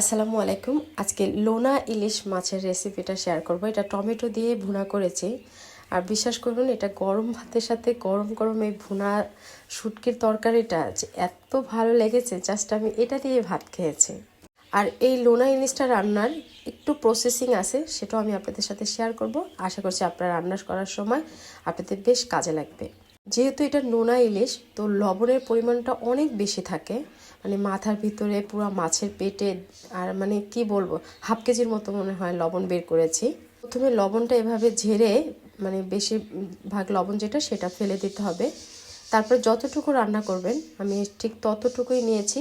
আসসালামু আলাইকুম। আজকে লোনা ইলিশ মাছের রেসিপিটা শেয়ার করব। এটা টমেটো দিয়ে ভুনা করেছি। আর বিশ্বাস করুন এটা গরম ভাতের সাথে গরম গরম এই ভুনা শুটকির তরকারিটা এত ভালো লেগেছে জাস্ট আমি এটা দিয়ে ভাত খেয়েছি। আর এই লোনা ইলিশটা রান্নার একটু প্রসেসিং আছে, সেটাও আমি আপনাদের সাথে শেয়ার করব। আশা করছি আপনারা রান্না করার সময় আপনাদের বেশ কাজে লাগবে। যেহেতু এটা নোনা ইলিশ, তো লবণের পরিমাণটা অনেক বেশি থাকে। মানে মাথার ভিতরে পুরো মাছের পেটে আর মানে কি বলব, হাফ কেজির মতো মনে হয় লবণ বের করেছি। প্রথমে লবণটা এভাবে ঝেড়ে মানে বেশি ভাগ লবণ যেটা, সেটা ফেলে দিতে হবে। তারপর যতটুকু রান্না করবেন, আমি ঠিক ততটুকুই নিয়েছি।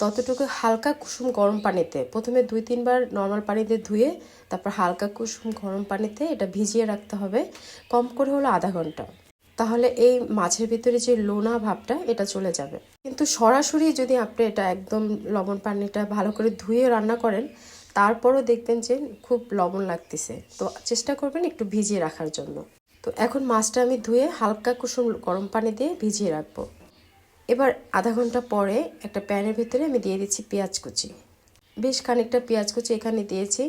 ততটুকু হালকা কুসুম গরম পানিতে, প্রথমে দুই তিনবার নর্মাল পানিতে ধুয়ে, তারপর হালকা কুসুম গরম পানিতে এটা ভিজিয়ে রাখতে হবে। কম করে হলো আধা ঘণ্টা। তাহলে এই মাছের ভিতরে যে লোনা ভাবটা, এটা চলে যাবে। কিন্তু সরাসরি যদি আপনি এটা একদম লবণ পানিটা ভালো করে ধুয়ে রান্না করেন, তারপরও দেখবেন যে খুব লবণ লাগতেছে। তো চেষ্টা করবেন একটু ভিজিয়ে রাখার জন্য। তো এখন মাছটা আমি ধুয়ে হালকা কুসুম গরম পানি দিয়ে ভিজিয়ে রাখব। এবার আধা ঘণ্টা পরে একটা প্যানের ভিতরে আমি দিয়ে দিচ্ছি পেঁয়াজ কুচি। বেশ খানিকটা পেঁয়াজ কুচি এখানে দিয়েছি।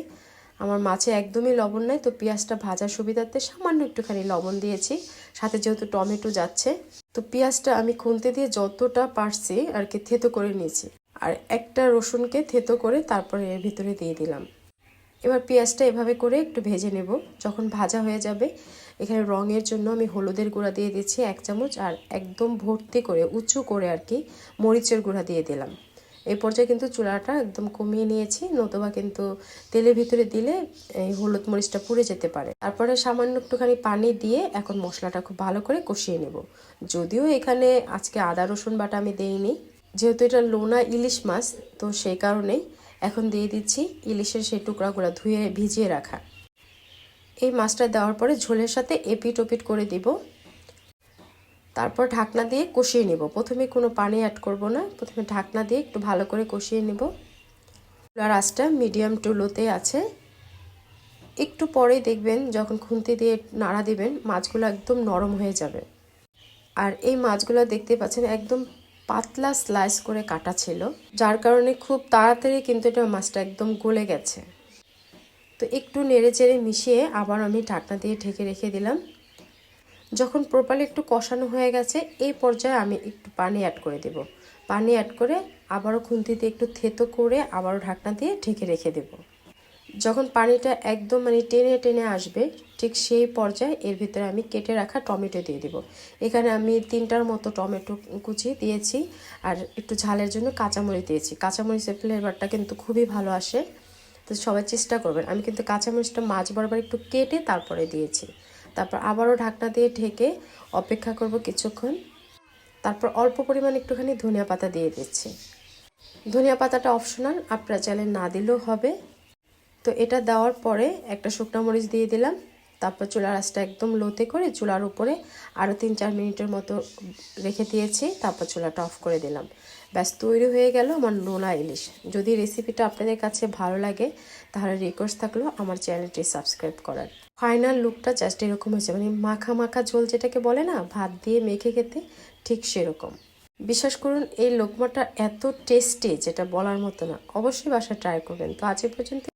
আমার মাছে একদমই লবণ নাই, তো পেঁয়াজটা ভাজার সুবিধার্থে সামান্য একটুখানি লবণ দিয়েছি। সাথে যেহেতু টমেটো যাচ্ছে, তো পেঁয়াজটা আমি খুন্তি দিয়ে যতটা পারছি আর কি থেতো করে নিয়েছি। আর একটা রসুনকে থেতো করে তারপরে এর ভিতরে দিয়ে দিলাম। এবার পেঁয়াজটা এভাবে করে একটু ভেজে নেব। যখন ভাজা হয়ে যাবে, এখানে রঙের জন্য আমি হলুদের গুঁড়া দিয়ে দিচ্ছি এক চামচ, আর একদম ভর্তি করে, উঁচু করে আর কি মরিচের গুঁড়া দিয়ে দিলাম। এই পর্যায়ে কিন্তু চুলাটা একদম কমিয়ে নিয়েছি, নতুবা কিন্তু তেলের ভিতরে দিলে এই হলুদ মরিচটা পুড়ে যেতে পারে। তারপরে সামান্য একটুখানি পানি দিয়ে এখন মশলাটা খুব ভালো করে কষিয়ে নেব। যদিও এখানে আজকে আদা, রসুন বাটা আমি দেইনি, যেহেতু এটা লোনা ইলিশ মাছ, তো সেই কারণেই এখন দিয়ে দিচ্ছি ইলিশের সেই টুকরাগুলো ধুয়ে ভিজিয়ে রাখা। এই মাছটা দেওয়ার পরে ঝোলের সাথে এপিট ওপিট করে দিব। তারপর ঢাকনা দিয়ে কষিয়ে নেব। প্রথমে কোনো পানি অ্যাড করব না। প্রথমে ঢাকনা দিয়ে একটু ভালো করে কষিয়ে নেব। আর আঁচটা মিডিয়াম টু লোতে আছে। একটু পরেই দেখবেন যখন খুন্তি দিয়ে নাড়া দিবেন, মাছগুলো একদম নরম হয়ে যাবে। আর এই মাছগুলো দেখতে পাচ্ছেন একদম পাতলা স্লাইস করে কাটা ছিল, যার কারণে খুব তাড়াতাড়ি কিন্তু এটা মাছটা একদম গলে গেছে। তো একটু নেড়ে চেড়ে মিশিয়ে আবার আমি ঢাকনা দিয়ে ঢেকে রেখে দিলাম। যখন প্রপারলি একটু কষানো হয়ে গেছে, এই পর্যায়ে আমি একটু পানি অ্যাড করে দেব। পানি অ্যাড করে আবারও খুন্তিতে একটু থেতো করে আবারও ঢাকনা দিয়ে ঢেকে রেখে দেব। যখন পানিটা একদম মানে টেনে টেনে আসবে, ঠিক সেই পর্যায়ে এর ভিতরে আমি কেটে রাখা টমেটো দিয়ে দিব। এখানে আমি তিনটার মতো টমেটো কুচি দিয়েছি আর একটু ঝালের জন্য কাঁচামরিচ দিয়েছি। কাঁচামরিচের ফ্লেভারটা কিন্তু খুবই ভালো আসে। তো সবাই চেষ্টা করবেন। আমি কিন্তু কাঁচামরিচটা মাছ বরাবর একটু কেটে তারপরে দিয়েছি। তারপর আবারও ঢাকনা দিয়ে ঢেকে অপেক্ষা করব কিছুক্ষণ। তারপর অল্প পরিমাণ একটুখানি ধনিয়া পাতা দিয়ে দিচ্ছি। ধনিয়া পাতাটা অপশনাল, আপনারা চাইলে না দিলেও হবে। তো এটা দেওয়ার পরে একটা শুকনো মরিচ দিয়ে দিলাম। তারপর চুলার আঁচটা একদম লোতে করে চুলার উপরে আরও তিন চার মিনিটের মতো রেখে দিয়েছি, তারপর চুলাটা অফ করে দিলাম। ব্যাস, তৈরি হয়ে গেল আমার নোনা ইলিশ। যদি রেসিপিটা আপনাদের কাছে ভালো লাগে, তাহলে রিকোয়েস্ট থাকল আমার চ্যানেলটি সাবস্ক্রাইব করার। ফাইনাল লুকটা জাস্ট এরকম হয়েছে মানে মাখা মাখা ঝোল যেটাকে বলে না, ভাত দিয়ে মেখে খেতে ঠিক সেরকম। বিশ্বাস করুন, এই লোকমাটা এত টেস্টি যেটা বলার মতো না। অবশ্যই বাসা ট্রাই করবেন। তো আজ পর্যন্ত